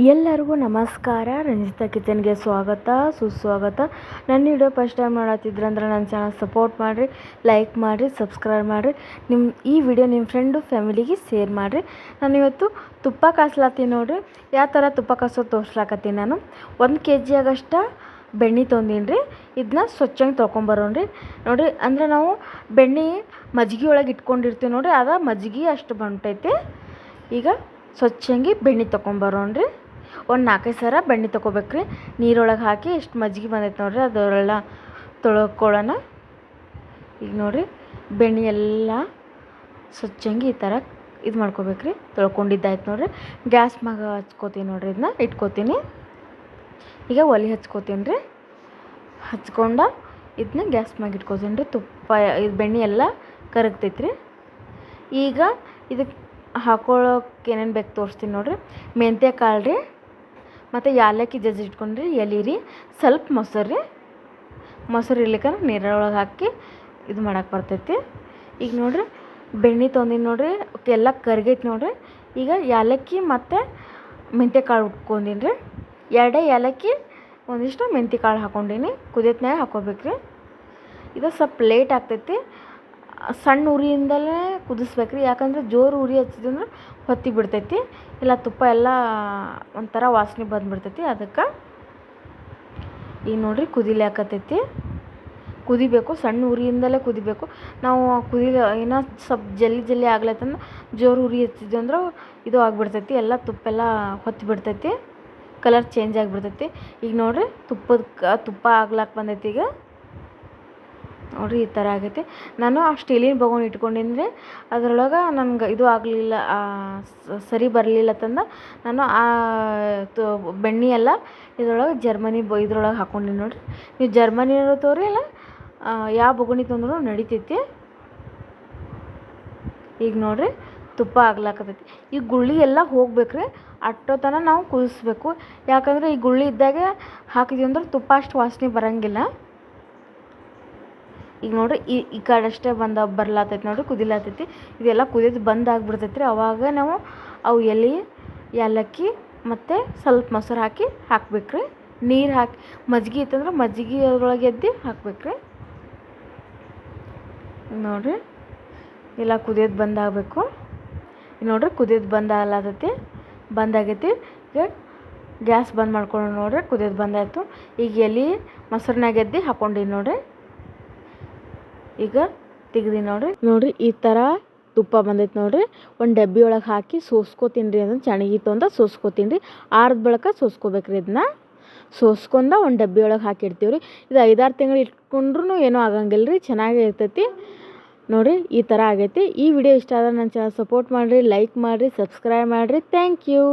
ಎಲ್ಲರಿಗೂ ನಮಸ್ಕಾರ. ರಂಜಿತಾ ಕಿಚನ್ಗೆ ಸ್ವಾಗತ, ಸುಸ್ವಾಗತ. ನನ್ನ ವಿಡಿಯೋ ಫಸ್ಟ್ ಟೈಮ್ ನೋಡತ್ತಿದ್ರಂದ್ರೆ ನನ್ನ ಚಾನಲ್ ಸಪೋರ್ಟ್ ಮಾಡಿರಿ, ಲೈಕ್ ಮಾಡಿರಿ, ಸಬ್ಸ್ಕ್ರೈಬ್ ಮಾಡಿರಿ. ನಿಮ್ಮ ಈ ವಿಡಿಯೋ ನಿಮ್ಮ ಫ್ರೆಂಡು, ಫ್ಯಾಮಿಲಿಗೆ ಶೇರ್ ಮಾಡಿರಿ. ನಾನು ಇವತ್ತು ತುಪ್ಪ ಕಾಸ್ಲಾತೀನಿ ನೋಡಿರಿ. ಯಾವ ಥರ ತುಪ್ಪ ಕಾಸೋದು ತೋರಿಸ್ಲಾಕತ್ತೀನಿ ನಾನು. ಒಂದು ಕೆ ಜಿ ಆಗಷ್ಟ ಬೆಣ್ಣೆ ತೊಂದಿನಿ ರೀ ಇದನ್ನ ಸ್ವಚ್ಛಂಗೆ ತೊಗೊಂಬರೋಣ್ರಿ ನೋಡಿರಿ, ಅಂದ್ರೆ ನಾವು ಬೆಣ್ಣೆ ಮಜ್ಜಿಗೆ ಒಳಗೆ ಇಟ್ಕೊಂಡಿರ್ತೀವಿ ನೋಡಿರಿ. ಅದ ಮಜ್ಜಿಗೆ ಅಷ್ಟು ಬಂಟೈತೆ. ಈಗ ಸ್ವಚ್ಛಂಗಿ ಬೆಣ್ಣೆ ತೊಗೊಂಬರೋಣ್ರಿ ಒಂದು ನಾಲ್ಕೈದು ಸರ ಬೆಣ್ಣೆ ತೊಗೋಬೇಕ್ರಿ. ನೀರೊಳಗೆ ಹಾಕಿ ಎಷ್ಟು ಮಜ್ಜಿಗೆ ಬಂದೈತೆ ನೋಡಿರಿ, ಅದರೆಲ್ಲ ತೊಳ್ಕೊಳ್ಳೋಣ ಈಗ ನೋಡಿರಿ, ಬೆಣ್ಣೆ ಎಲ್ಲ ಸ್ವಚ್ಛಂಗೆ ಈ ಥರ ಇದು ಮಾಡ್ಕೋಬೇಕ್ರಿ. ತೊಳ್ಕೊಂಡಿದ್ದಾಯ್ತು ನೋಡಿರಿ. ಗ್ಯಾಸ್ ಮ್ಯಾಗ ಹಚ್ಕೋತೀನಿ ನೋಡಿರಿ ಇದನ್ನ ಇಟ್ಕೋತೀನಿ. ಈಗ ಒಲೆ ಹಚ್ಕೋತೀನಿ ರೀ ಹಚ್ಕೊಂಡ ಇದನ್ನ ಗ್ಯಾಸ್ ಮ್ಯಾಗ ಇಟ್ಕೋತೀನಿ ರೀ ತುಪ್ಪ ಇದು ಬೆಣ್ಣೆ ಎಲ್ಲ ಕರಗ್ತೈತೆ ರೀ ಈಗ ಇದಕ್ಕೆ ಹಾಕೊಳ್ಳೋಕೆ ಏನೇನು ಬೇಕು ತೋರಿಸ್ತೀನಿ ನೋಡಿರಿ. ಮೆಂತ್ಯ ಕಾಳು ರೀ ಮತ್ತು ಯಾಲಕ್ಕಿ ಜಜ್ಜಿ ಇಟ್ಕೊಂಡ್ರಿ, ಎಲೆ ಸ್ವಲ್ಪ ಮೊಸರು ರೀ. ಮೊಸರು ಇರ್ಲಿಕ್ಕೆ ನೀರೊಳಗೆ ಹಾಕಿ ಇದು ಮಾಡಕ್ಕೆ ಬರ್ತೈತಿ. ಈಗ ನೋಡಿರಿ, ಬೆಣ್ಣೆ ತೊಂದಿನಿ ನೋಡಿರಿ, ಎಲ್ಲ ಕರ್ಗೈತೆ ನೋಡಿರಿ. ಈಗ ಯಾಲಕ್ಕಿ ಮತ್ತು ಮೆಂತ್ಯ ಕಾಳು ಉಟ್ಕೊಂಡಿನಿ ರೀ. ಎರಡೇ ಏಲಕ್ಕಿ ಒಂದಿಷ್ಟು ಮೆಂತ್ಯ ಕಾಳು ಹಾಕ್ಕೊಂಡೀನಿ ಕುದಿಯತ್ನಾಗ ಹಾಕ್ಕೋಬೇಕು ಇದು ಸ್ವಲ್ಪ ಲೇಟ್ ಆಗ್ತೈತಿ. ಸಣ್ಣ ಉರಿಯಿಂದಲೇ ಕುದಿಸ್ಬೇಕು ರೀ. ಯಾಕಂದ್ರೆ ಜೋರು ಉರಿ ಹಚ್ಚಿದ್ರೆ ಹೊತ್ತಿ ಬಿಡ್ತೈತಿ. ಇಲ್ಲ ತುಪ್ಪ ಎಲ್ಲ ಒಂಥರ ವಾಸನೆ ಬಂದ್ಬಿಡ್ತೈತಿ. ಅದಕ್ಕೆ ಈಗ ನೋಡಿರಿ ಕುದಿಲಾಕತ್ತೈತಿ ಕುದಿಬೇಕು, ಸಣ್ಣ ಉರಿಯಿಂದಲೇ ಕುದಿಬೇಕು. ನಾವು ಕುದಿ ಏನೋ ಸ್ವಲ್ಪ ಜಲ್ದಿ ಜಲ್ದಿ ಆಗ್ಲತ್ತಂದ್ರೆ ಜೋರು ಉರಿ ಹಚ್ಚಿದ್ವಿ ಅಂದ್ರೆ ಇದು ಆಗಿಬಿಡ್ತೈತಿ. ಎಲ್ಲ ತುಪ್ಪೆಲ್ಲ ಹೊತ್ತಿ ಬಿಡ್ತೈತಿ. Colour change ಆಗಿಬಿಡ್ತೈತಿ. ಈಗ ನೋಡಿರಿ ತುಪ್ಪದ ತುಪ್ಪ ಆಗ್ಲಾಕ ಬಂದೈತಿ ಈಗ. ನೋಡಿರಿ ಈ ಥರ ಆಗೈತೆ. ನಾನು ಆ ಸ್ಟೀಲಿನ ಬೊಗುಣಿ ಇಟ್ಕೊಂಡಿದ್ದೆ. ಅದ್ರೊಳಗೆ ನನ್ಗೆ ಇದು ಆಗಲಿಲ್ಲ ಸರಿ ಬರಲಿಲ್ಲ ತಂದ ನಾನು ಆ, ತು, ಬೆಣ್ಣೆ ಎಲ್ಲ ಇದ್ರೊಳಗೆ ಜರ್ಮನಿ ಬ, ಇದ್ರೊಳಗೆ ಹಾಕ್ಕೊಂಡೀನಿ ನೋಡಿರಿ. ನೀವು ಜರ್ಮನಿಯವರು ತೋರಿ ಇಲ್ಲ ಯಾವ ಬೊಗುಣಿ ತಂದ್ರೂ ನಡಿತೈತಿ. ಈಗ ನೋಡಿರಿ, ತುಪ್ಪ ಆಗ್ಲಾಕತ್ತೈತಿ. ಈ ಗುಳ್ಳಿ ಎಲ್ಲ ಹೋಗ್ಬೇಕ್ರಿ ಅಟ್ಟೋ ತನ ನಾವು ಕುದಿಸ್ಬೇಕು. ಯಾಕಂದರೆ ಈ ಗುಳ್ಳಿ ಇದ್ದಾಗ ಹಾಕಿದ್ವಿ ಅಂದ್ರೆ ತುಪ್ಪ ಅಷ್ಟು ವಾಸನೆ ಬರೋಂಗಿಲ್ಲ. ಈಗ ನೋಡಿರಿ, ಈ ಈ ಕಡೆ ಅಷ್ಟೇ ಬಂದ ಬರ್ಲಾತೈತಿ ನೋಡಿರಿ, ಕುದಿಲಾತೈತಿ. ಇದೆಲ್ಲ ಕುದಿದು ಬಂದ್ ಆಗ್ಬಿಡ್ತೈತಿ ರೀ ಅವಾಗ ನಾವು ಅವು ಎಲೆ, ಏಲಕ್ಕಿ ಮತ್ತು ಸ್ವಲ್ಪ ಮೊಸರು ಹಾಕಿ ಹಾಕ್ಬೇಕು ರೀ ನೀರು ಹಾಕಿ ಮಜ್ಜಿಗೆ ಇತ್ತಂದ್ರೆ ಮಜ್ಗೆ ಅದ್ರೊಳಗೆ ಎದ್ದು ಹಾಕ್ಬೇಕು ರೀ ನೋಡಿರಿ, ಎಲ್ಲ ಕುದಿಯೋದು ಬಂದಾಗಬೇಕು ನೋಡಿರಿ ಕುದಿಯೋದು ಬಂದ ಆಗ್ಲಾತೈತಿ. ಬಂದಾಗೈತಿ ಗ್ಯಾಸ್ ಬಂದ್ ಮಾಡ್ಕೊಂಡು ನೋಡಿರಿ ಕುದಿಯೋದು ಬಂದಾಯಿತು ಈಗ ಎಲೆ ಮೊಸರನ್ನಾಗೆದ್ದು ಹಾಕ್ಕೊಂಡಿ ನೋಡಿರಿ. ಈಗ ತೆಗ್ದು ನೋಡ್ರಿ. ನೋಡ್ರಿ, ಈ ಥರ ತುಪ್ಪ ಬಂದೈತೆ ನೋಡ್ರಿ. ಒಂದು ಡಬ್ಬಿ ಒಳಗೆ ಹಾಕಿ ಸೋಸ್ಕೋತೀನಿ ರೀ ಅದನ್ನು. ಚೆನ್ನಾಗಿತ್ತು ಅಂತ ಸೋಸ್ಕೋತೀನಿ ರೀ ಆರ್ದ ಬಳಿಕ ಸೋಸ್ಕೋಬೇಕು ರೀ ಇದನ್ನ ಸೋಸ್ಕೊಂಡ ಒಂದು ಡಬ್ಬಿ ಒಳಗೆ ಹಾಕಿಡ್ತೀವಿ ರೀ ಇದು ಐದಾರು ತಿಂಗಳು ಇಟ್ಕೊಂಡ್ರೂ ಏನೂ ಆಗಂಗಿಲ್ಲ ರೀ ಚೆನ್ನಾಗೇ ಇರ್ತೈತಿ. ನೋಡಿರಿ, ಈ ಥರ ಆಗೈತಿ. ಈ ವಿಡಿಯೋ ಇಷ್ಟ ಆದ್ರೆ ನನ್ನ ಚಾನಲ್ ಸಪೋರ್ಟ್ ಮಾಡಿರಿ ಲೈಕ್ ಮಾಡಿರಿ ಸಬ್ಸ್ಕ್ರೈಬ್ ಮಾಡಿರಿ. Thank you